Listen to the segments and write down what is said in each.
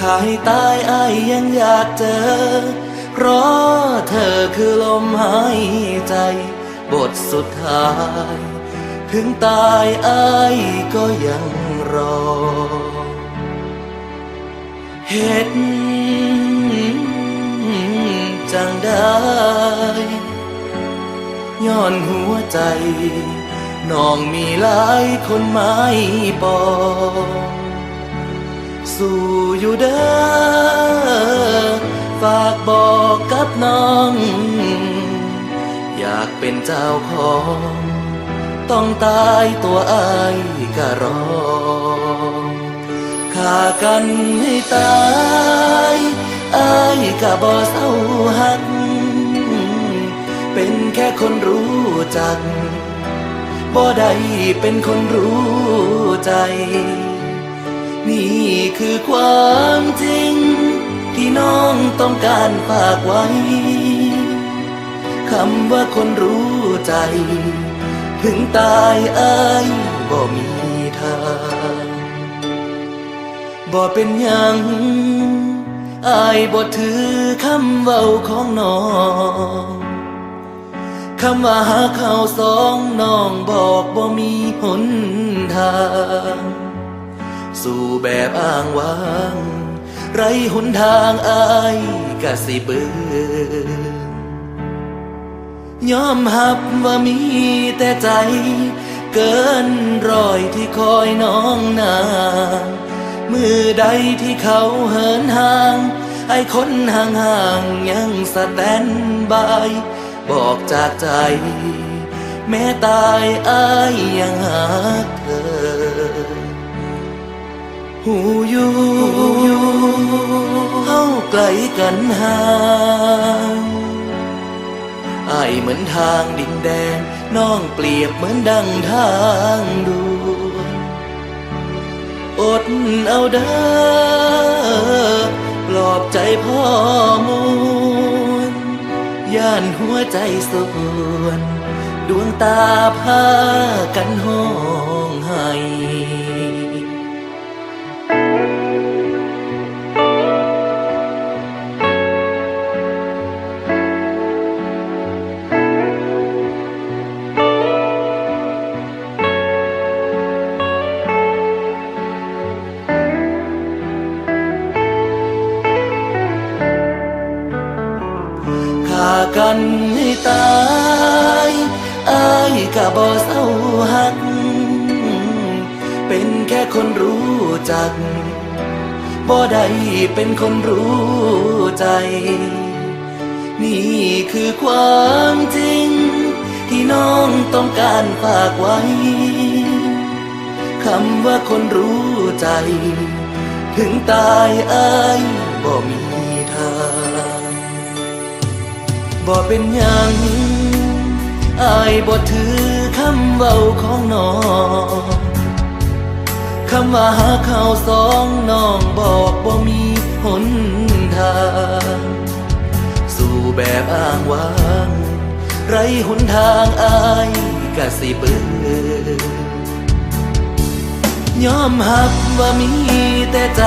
ขายตายอายยังอยากเจอ เพราะเธอคือลมหายใจ บทสุดท้าย ถึงตายอายก็ยังรอ เห็ดจังได้ย้อนหัวใจน้องมีหลายคนไม้ปอง สู้อยู่เด้อฝากบอกกับน้อง อยากเป็นเจ้าของ ต้องตายตัวอายก็รอฆ่ากันให้ตายอายก็บ่เศร้าหัก เป็นแค่คนรู้จักบ่ได้เป็นคนรู้ใจ นี่คือความจริง ที่น้องต้องการฝากไว้ คำว่าคนรู้ใจ ถึงตายอายบ่มีทางบ่เป็นยังอายบ่ถือคำเว้าของน้องคำว่าหาเขาวสองน้องบอกบ่มีหนทาง สู่แบบอ้างว้าง ไรหนทางอายกะสิเบือยอมหับว่ามีแต่ใจ เกินรอยที่คอยน้องนางมือใดที่เขาเหินห่าง ไอ้คนห่างห่างๆยังสแตนบาย บอกจากใจ แม้ตายอายยังหาเธอ หูอยู่เฮาไกลกันห่างไอเหมือนทางดินแดนน้องเปรียบเหมือนดังทางด่วนอดเอาเด้อปลอบใจพ่อมวลย่านหัวใจส่วนดวงตาพากันห้องไห้ ตายอายก็บ่เศร้าหัก เป็นแค่คนรู้จักบ่ได้เป็นคนรู้ใจ นี่คือความจริง ที่น้องต้องการฝากไว้คำว่าคนรู้ใจ ถึงตายอายบ่มี บ่เป็นหยังอายบ่ถือคำเว้าของน้องคำว่าหาเขาวสองน้องบอกบ่มีหนทาง สู่แบบอ้างว้าง ไรหนทางอายกะสิเบื่อยอมหับว่ามีแต่ใจ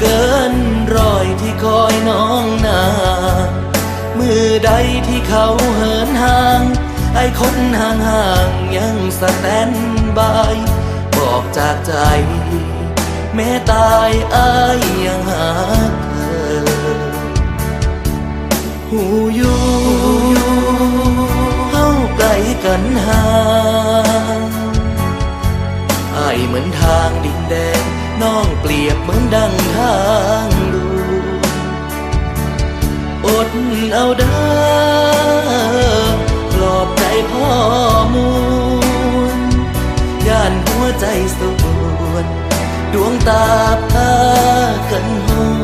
เกินรอยที่คอยน้องนา ใดที่เขาเหินห่าง ไอ้คนห่างห่างๆยังสแตนบาย บอกจากใจ แม้ตายอายยังหาเธอหูอยู่เฮาไกลกันห่างไอเหมือนทางดินแดนน้องเปรียบเหมือนดัง ส่วน ดวงตาพากันหู